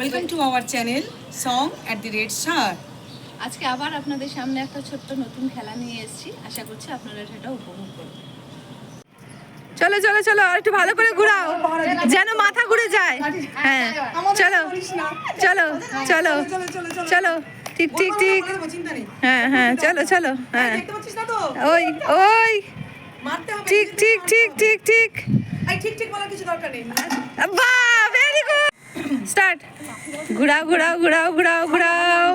Welcome to our channel song at the red star আজকে আবার আপনাদের সামনে একটা ছোট্ট নতুন খেলা নিয়ে এসেছি। আশা করছি আপনারা সেটা উপভোগ করবেন। চলো চলো চলো আর একটু ভালো করে ঘুরাও যেন মাথা ঘুরে যায়। হ্যাঁ চলো চলো চলো চলো ঠিক ঠিক ঠিক হ্যাঁ হ্যাঁ চলো চলো হ্যাঁ। ওই ওই ঠিক ঠিক ঠিক ঠিক ঠিক ঠিক ঠিক বলার কিছু দরকার নেই। স্টার্ট। ঘুরাও ঘুরাও ঘুরাও ঘুরাও ঘুরাও।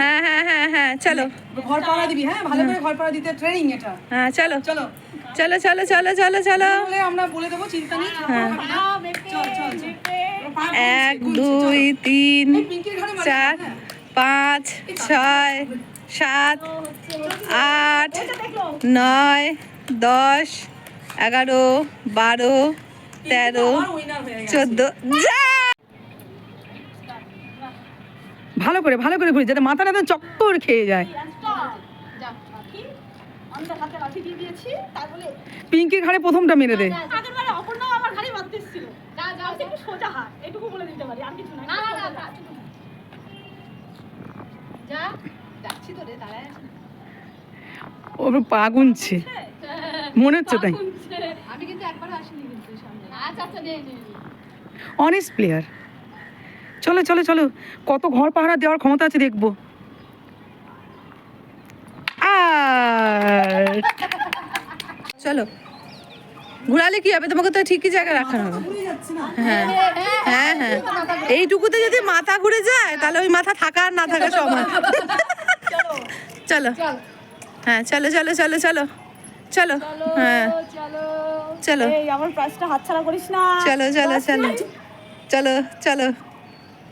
হ্যাঁ হ্যাঁ হ্যাঁ হ্যাঁ চলো। ঘর পাড়া দিবি হ্যাঁ? ভালো করে ঘর পাড়া দিতে ট্রেনিং এটা। হ্যাঁ চলো। চলো। চলো চলো চলো চলো চলো। আমরা বলে দেবো চিন্তা নেই হ্যাঁ। এক দুই তিন চার হ্যাঁ। পাঁচ ছয় সাত আট নয় দশ এগারো বারো তেরো। চোদ্দ। যা! ভালো করে ভালো করে ঘুরি যাতে মাথাটা একদম চক্কর খেয়ে যায়। পিঙ্কির ঘাড়ে প্রথমটা মেরে দে। ওর পা গুনছে মনে হচ্ছে তাই। আমি কিন্তু একবার আসিনি কিন্তু সামনে। আচ্ছা আচ্ছা। অনেস্ট প্লেয়ার চলো চলো চলো। কত ঘর পাহারা দেওয়ার ক্ষমতা আছে দেখব। চলো। ঘুরালে কি হবে? তোমাকে তো ঠিকই জায়গায় রাখা হবে। হ্যাঁ হ্যাঁ হ্যাঁ। এইটুকুতে যদি মাথা ঘুরে যায় তাহলে ওই মাথা থাকা আর না থাকা সমান। চলো। হ্যাঁ চলো চলো চলো চলো। চলো হ্যাঁ। চলো। আমার প্রাইসটা হাতছাড়া করিস না। চলো চলো চলো। চলো চলো।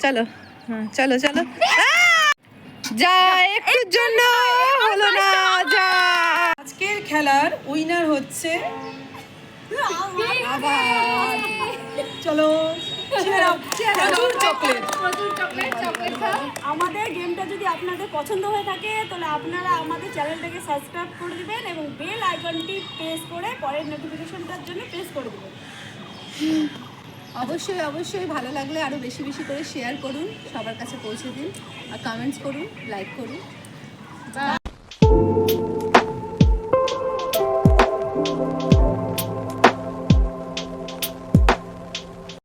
চলো হ্যাঁ চলো চলো। আহ! যা একটুর জন্য হলো না যা। আজকের খেলার উইনার হচ্ছে চলো আমাদের গেমটা যদি আপনাদের পছন্দ হয়ে থাকে তাহলে আপনারা আমাদের চ্যানেলটাকে সাবস্ক্রাইব করে দিবেন এবং বেল আইকনটি প্রেস করে পরের নোটিফিকেশনটার জন্য প্রেস করে দেবেন। অবশ্যই অবশ্যই ভালো লাগলে আরও বেশি বেশি করে শেয়ার করুন, সবার কাছে পৌঁছে দিন। আর কমেন্টস করুন লাইক করুন।